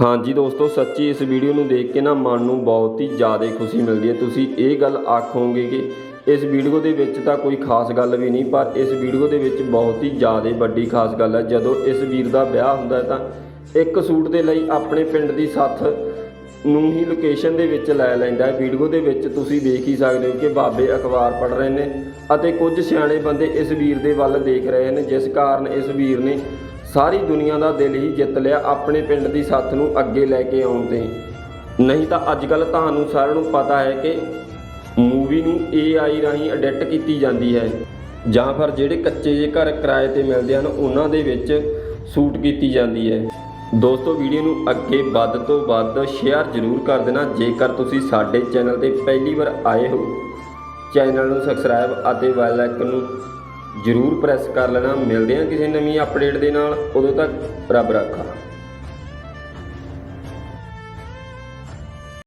ਹਾਂਜੀ ਦੋਸਤੋ, ਸੱਚੀ ਇਸ ਵੀਡੀਓ ਨੂੰ ਦੇਖ ਕੇ ਨਾ ਮਨ ਨੂੰ ਬਹੁਤ ਹੀ ਜ਼ਿਆਦਾ ਖੁਸ਼ੀ ਮਿਲਦੀ ਹੈ। ਤੁਸੀਂ ਇਹ ਗੱਲ ਆਖੋਗੇ ਕਿ ਇਸ ਵੀਡੀਓ ਦੇ ਵਿੱਚ ਤਾਂ ਕੋਈ ਖਾਸ ਗੱਲ ਵੀ ਨਹੀਂ, ਪਰ ਇਸ ਵੀਡੀਓ ਦੇ ਵਿੱਚ ਬਹੁਤ ਹੀ ਜ਼ਿਆਦਾ ਵੱਡੀ ਖਾਸ ਗੱਲ ਹੈ। ਜਦੋਂ ਇਸ ਵੀਰ ਦਾ ਵਿਆਹ ਹੁੰਦਾ ਹੈ ਤਾਂ ਇੱਕ ਸੂਟ ਦੇ ਲਈ ਆਪਣੇ ਪਿੰਡ ਦੀ ਸੱਥ ਨੂੰ ਹੀ ਲੋਕੇਸ਼ਨ ਦੇ ਵਿੱਚ ਲੈ ਲੈਂਦਾ ਹੈ। ਵੀਡੀਓ ਦੇ ਵਿੱਚ ਤੁਸੀਂ ਦੇਖ ਹੀ ਸਕਦੇ ਹੋ ਕਿ ਬਾਬੇ ਅਖਬਾਰ ਪੜ੍ਹ ਰਹੇ ਨੇ ਅਤੇ ਕੁਝ ਸਿਆਣੇ ਬੰਦੇ ਇਸ ਵੀਰ ਦੇ ਵੱਲ ਦੇਖ ਰਹੇ ਨੇ, ਜਿਸ ਕਾਰਨ ਇਸ ਵੀਰ ਨੇ ਸਾਰੀ ਦੁਨੀਆ ਦਾ ਦਿਲ ਹੀ ਜਿੱਤ ਲਿਆ ਆਪਣੇ ਪਿੰਡ ਦੀ ਸੱਥ ਨੂੰ ਅੱਗੇ ਲੈ ਕੇ ਆਉਣ ਤੇ। ਨਹੀਂ ਤਾਂ ਅੱਜ ਕੱਲ ਤੁਹਾਨੂੰ ਸਾਰਿਆਂ ਨੂੰ ਪਤਾ ਹੈ ਕਿ ਮੂਵੀ ਨੂੰ AI ਰਾਹੀਂ ਐਡਿਟ ਕੀਤੀ ਜਾਂਦੀ ਹੈ। ਜਾਂ ਫਿਰ ਜਿਹੜੇ ਕੱਚੇ ਜਿਹੇ ਘਰ ਕਿਰਾਏ ਤੇ ਮਿਲਦੇ ਹਨ, ਉਹਨਾਂ ਦੇ ਵਿੱਚ ਸ਼ੂਟ ਕੀਤੀ ਜਾਂਦੀ ਹੈ। ਦੋਸਤੋ, ਵੀਡੀਓ ਨੂੰ ਅੱਗੇ ਵੱਧ ਤੋਂ ਵੱਧ ਸ਼ੇਅਰ ਜ਼ਰੂਰ ਕਰ ਦੇਣਾ। ਜੇਕਰ ਤੁਸੀਂ ਸਾਡੇ ਚੈਨਲ ਤੇ ਪਹਿਲੀ ਵਾਰ ਆਏ ਹੋ, ਚੈਨਲ ਨੂੰ ਸਬਸਕ੍ਰਾਈਬ ਅਤੇ ਬੈਲ ਆਈਕਨ ਨੂੰ ਜ਼ਰੂਰ ਪ੍ਰੈਸ ਕਰ ਲੈਣਾ। ਮਿਲਦੇ ਹਾਂ ਕਿਸੇ ਨਵੀਂ ਅਪਡੇਟ ਦੇ ਨਾਲ। ਉਦੋਂ ਤੱਕ ਰੱਬ ਰਾਖਾ।